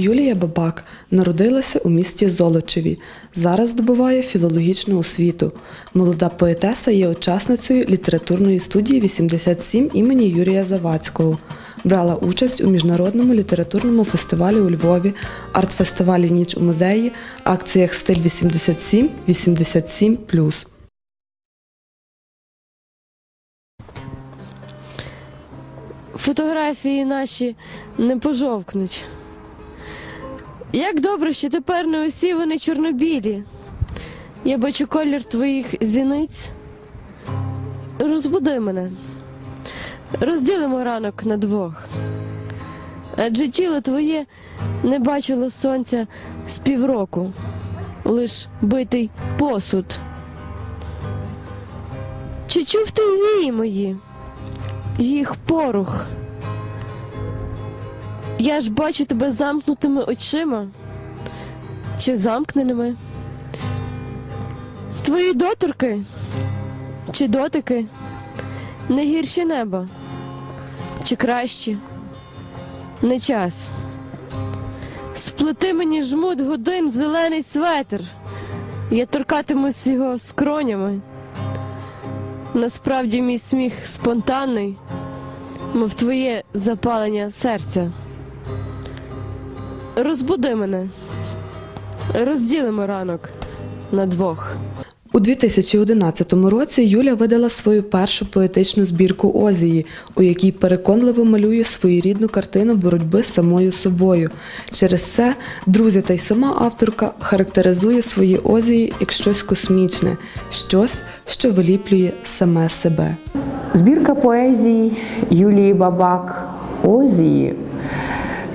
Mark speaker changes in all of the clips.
Speaker 1: Юлія Бабак народилася у місті Золочеві. Зараз здобуває філологічну освіту. Молода поетеса є учасницею літературної студії 87 імені Юрія Завадського. Брала участь у міжнародному літературному фестивалі у Львові, арт-фестивалі Ніч у музеї, акціях Стиль 87, 87+.
Speaker 2: Фотографії наші не пожовкнуть. Як добре, що тепер не усі вони чорнобілі. Я бачу колір твоїх зіниць. Розбуди мене. Розділимо ранок на двох. Адже тіло твоє не бачило сонця з півроку, лиш битий посуд. Чи чув ти вії мої? їх порух. Я ж бачу тебе замкнутими очима чи замкненими. Твої доторки чи дотики не гірші неба, чи кращі, не час. Сплети мені жмут годин в зелений светр. Я торкатимусь його скронями. Насправді мій сміх спонтанний, мов твоє запалення серця. Розбуди мене, розділимо ранок на двох.
Speaker 1: У 2011 році Юля видала свою першу поетичну збірку Озії, у якій переконливо малює своєрідну картину боротьби з самою собою. Через це друзі та й сама авторка характеризує свої Озії як щось космічне, щось, що виліплює саме себе.
Speaker 3: Збірка поезії Юлії Бабак Озії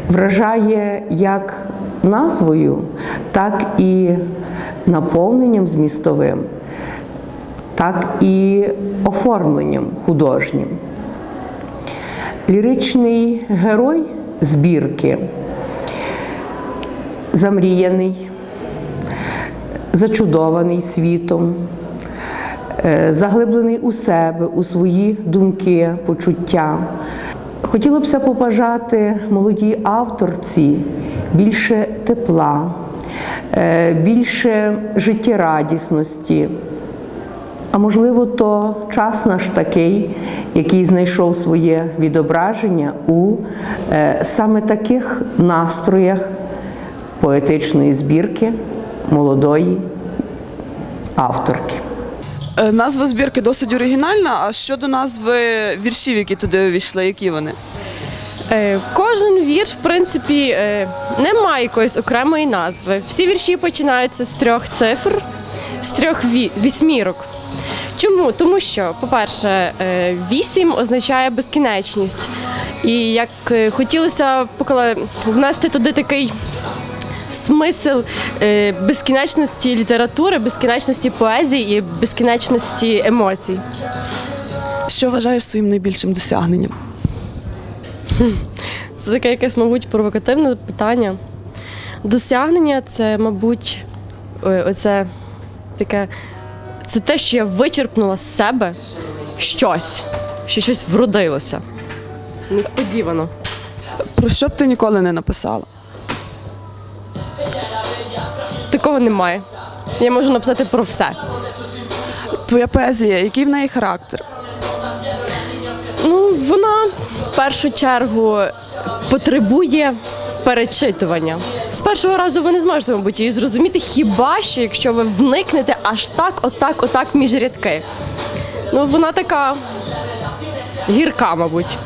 Speaker 3: вражає як назвою, так і наповненням змістовим, так і оформленням художнім. Ліричний герой збірки замріяний, зачудований світом, е, заглиблений у себе, у свої думки, почуття. Хотілося б побажати молодій авторці більше тепла, е, більше життєрадісності. А можливо, то час наш такий, який знайшов своє відображення у е, саме таких настроях поетичної збірки молодої авторки.
Speaker 4: Е, Назва збірки досить оригінальна. А щодо назви віршів, які туди увійшли, які вони?
Speaker 2: Е, Кожен вірш, в принципі, е, не має якоїсь окремої назви. Всі вірші починаються з трьох цифр, з трьох ві- вісьмірок. Чому? Тому що, по-перше, е, вісім означає безкінечність. І як хотілося внести туди такий смисл е, безкінечності літератури, безкінечності поезії і безкінечності емоцій.
Speaker 1: Що вважаєш своїм найбільшим досягненням?
Speaker 2: Це таке якесь, мабуть, провокативне питання. Досягнення це, мабуть, оце таке. Це те, що я вичерпнула з себе щось, що щось вродилося. Несподівано.
Speaker 4: Про що б ти ніколи не написала?
Speaker 2: Такого немає. Я можу написати про все.
Speaker 4: Твоя поезія, який в неї характер?
Speaker 2: Ну, вона в першу чергу потребує перечитування. З першого разу ви не зможете, мабуть, її зрозуміти, хіба що якщо ви вникнете аж так, отак, отак між рядки. Ну, вона така гірка, мабуть.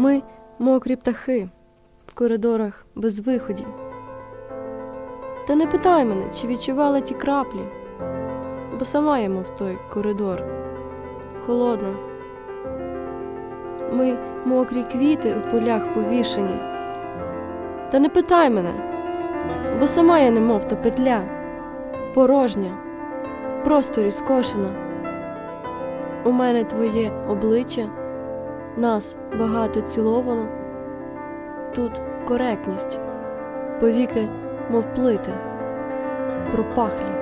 Speaker 2: Ми мокрі птахи в коридорах без виходів. Та не питай мене, чи відчувала ті краплі, бо сама я мов той коридор, холодна. Ми мокрі квіти у полях повішені. Та не питай мене, бо сама я не мов та петля, порожня, в просторі скошена. У мене твоє обличчя нас багато ціловано, тут коректність, повіки, мов плити, пропахлі.